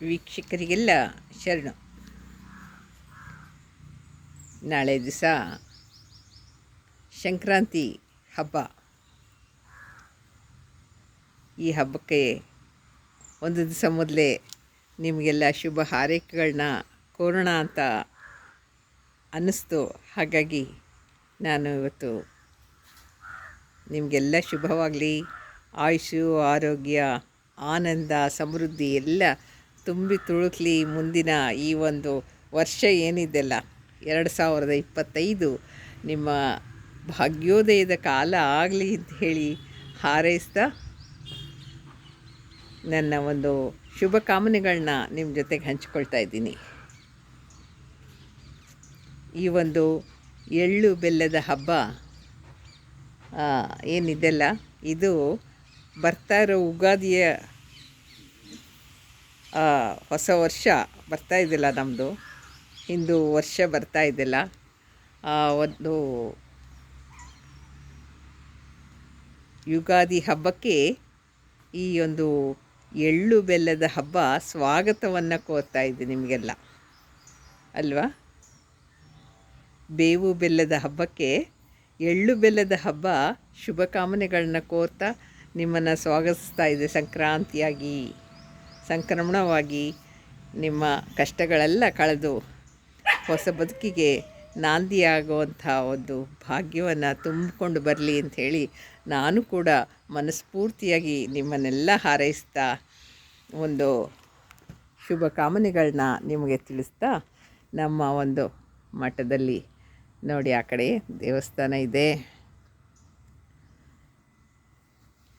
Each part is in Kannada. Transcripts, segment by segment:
ವೀಕ್ಷಕರಿಗೆಲ್ಲ ಶರಣು. ನಾಳೆ ದಿವಸ ಸಂಕ್ರಾಂತಿ ಹಬ್ಬ. ಈ ಹಬ್ಬಕ್ಕೆ ಒಂದು ದಿವಸ ಮೊದಲೇ ನಿಮಗೆಲ್ಲ ಶುಭ ಹಾರೈಕೆಗಳನ್ನ ಕೋರೋಣ ಅಂತ ಅನ್ನಿಸ್ತು. ಹಾಗಾಗಿ ನಾನು ಇವತ್ತು ನಿಮಗೆಲ್ಲ ಶುಭವಾಗಲಿ. ಆಯುಷು, ಆರೋಗ್ಯ, ಆನಂದ, ಸಮೃದ್ಧಿ ಎಲ್ಲ ತುಂಬಿ ತುಳುಕ್ಲಿ ಮುಂದಿನ ಈ ಒಂದು ವರ್ಷ ಏನಿದೆಲ್ಲ? ಎರಡು ಸಾವಿರದ ಇಪ್ಪತ್ತೈದು ನಿಮ್ಮ ಭಾಗ್ಯೋದಯದ ಕಾಲ ಆಗಲಿ ಅಂತ ಹೇಳಿ ಹಾರೈಸ್ತಾ ನನ್ನ ಒಂದು ಶುಭ ಕಾಮನೆಗಳನ್ನ ನಿಮ್ಮ ಜೊತೆಗೆ ಹಂಚಿಕೊಳ್ತಾ ಇದ್ದೀನಿ. ಈ ಒಂದು ಎಳ್ಳು ಬೆಲ್ಲದ ಹಬ್ಬ ಏನಿದೆಲ್ಲ? ಇದು ಬರ್ತಾ ಇರೋ ಉಗಾದಿಯ ಹೊಸ ವರ್ಷ ಬರ್ತಾ ಇದ್ದಿಲ್ಲ ನಮ್ಮದು ಹಿಂದೂ ವರ್ಷ ಬರ್ತಾ ಇದ್ದಿಲ್ಲ. ಒಂದು ಯುಗಾದಿ ಹಬ್ಬಕ್ಕೆ ಈ ಒಂದು ಎಳ್ಳು ಬೆಲ್ಲದ ಹಬ್ಬ ಸ್ವಾಗತವನ್ನು ಕೋರ್ತಾ ಇದೆ ನಿಮಗೆಲ್ಲ. ಅಲ್ವಾ? ಬೇವು ಬೆಲ್ಲದ ಹಬ್ಬಕ್ಕೆ ಎಳ್ಳು ಬೆಲ್ಲದ ಹಬ್ಬ ಶುಭಕಾಮನೆಗಳನ್ನ ಕೋರ್ತಾ ನಿಮ್ಮನ್ನು ಸ್ವಾಗತಿಸ್ತಾ ಇದೆ ಸಂಕ್ರಾಂತಿಯಾಗಿ. ಸಂಕ್ರಮಣವಾಗಿ ನಿಮ್ಮ ಕಷ್ಟಗಳೆಲ್ಲ ಕಳೆದು ಹೊಸ ಬದುಕಿಗೆ ನಾಂದಿಯಾಗುವಂಥ ಒಂದು ಭಾಗ್ಯವನ್ನು ತುಂಬಿಕೊಂಡು ಬರಲಿ ಅಂಥೇಳಿ ನಾನು ಕೂಡ ಮನಸ್ಫೂರ್ತಿಯಾಗಿ ನಿಮ್ಮನ್ನೆಲ್ಲ ಹಾರೈಸ್ತಾ ಒಂದು ಶುಭ ಕಾಮನೆಗಳನ್ನ ನಿಮಗೆ ತಿಳಿಸ್ತಾ ನಮ್ಮ ಒಂದು ಮಠದಲ್ಲಿ ನೋಡಿ ಆ ಕಡೆ ದೇವಸ್ಥಾನ ಇದೆ.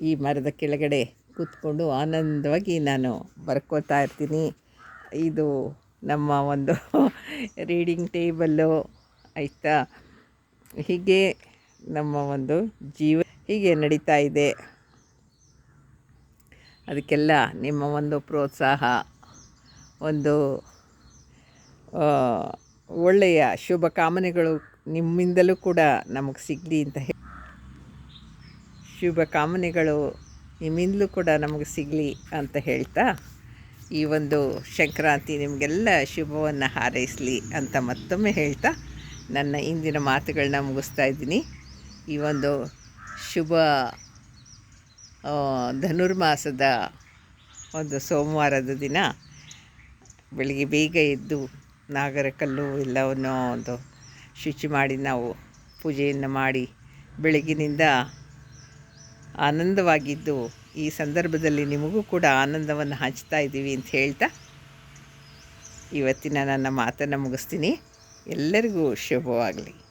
ಈ ಮರದ ಕೆಳಗಡೆ ಕೂತ್ಕೊಂಡು ಆನಂದವಾಗಿ ನಾನು ಬರ್ಕೋತಾ ಇರ್ತೀನಿ. ಇದು ನಮ್ಮ ಒಂದು ರೀಡಿಂಗ್ ಟೇಬಲ್ಲು ಆಯಿತಾ? ಹೀಗೆ ನಮ್ಮ ಒಂದು ಜೀವ ಹೀಗೆ ನಡೀತಾ ಇದೆ. ಅದಕ್ಕೆಲ್ಲ ನಿಮ್ಮ ಒಂದು ಪ್ರೋತ್ಸಾಹ, ಒಂದು ಒಳ್ಳೆಯ ಶುಭ ಕಾಮನೆಗಳು ನಿಮ್ಮಿಂದಲೂ ಕೂಡ ನಮಗೆ ಸಿಗಲಿ ಅಂತ ಹೇಳಿ. ಶುಭ ಕಾಮನೆಗಳು ನಿಮ್ಮಿಂದಲೂ ಕೂಡ ನಮಗೆ ಸಿಗಲಿ ಅಂತ ಹೇಳ್ತಾ ಈ ಒಂದು ಸಂಕ್ರಾಂತಿ ನಿಮಗೆಲ್ಲ ಶುಭವನ್ನು ಹಾರೈಸಲಿ ಅಂತ ಮತ್ತೊಮ್ಮೆ ಹೇಳ್ತಾ ನನ್ನ ಇಂದಿನ ಮಾತುಗಳನ್ನ ಮುಗಿಸ್ತಾ ಇದ್ದೀನಿ. ಈ ಒಂದು ಶುಭ ಧನುರ್ಮಾಸದ ಒಂದು ಸೋಮವಾರದ ದಿನ ಬೆಳಿಗ್ಗೆ ಬೇಗ ಎದ್ದು ನಾಗರಕಲ್ಲು ಎಲ್ಲವನ್ನು ಒಂದು ಶುಚಿ ಮಾಡಿ ನಾವು ಪೂಜೆಯನ್ನು ಮಾಡಿ ಬೆಳಗಿನಿಂದ ಆನಂದವಾಗಿದ್ದು ಈ ಸಂದರ್ಭದಲ್ಲಿ ನಿಮಗೂ ಕೂಡ ಆನಂದವನ್ನು ಹಂಚ್ತಾ ಇದ್ದೀವಿ ಅಂತ ಹೇಳ್ತಾ ಇವತ್ತಿನ ನನ್ನ ಮಾತನ್ನು ಮುಗಿಸ್ತೀನಿ. ಎಲ್ಲರಿಗೂ ಶುಭವಾಗಲಿ.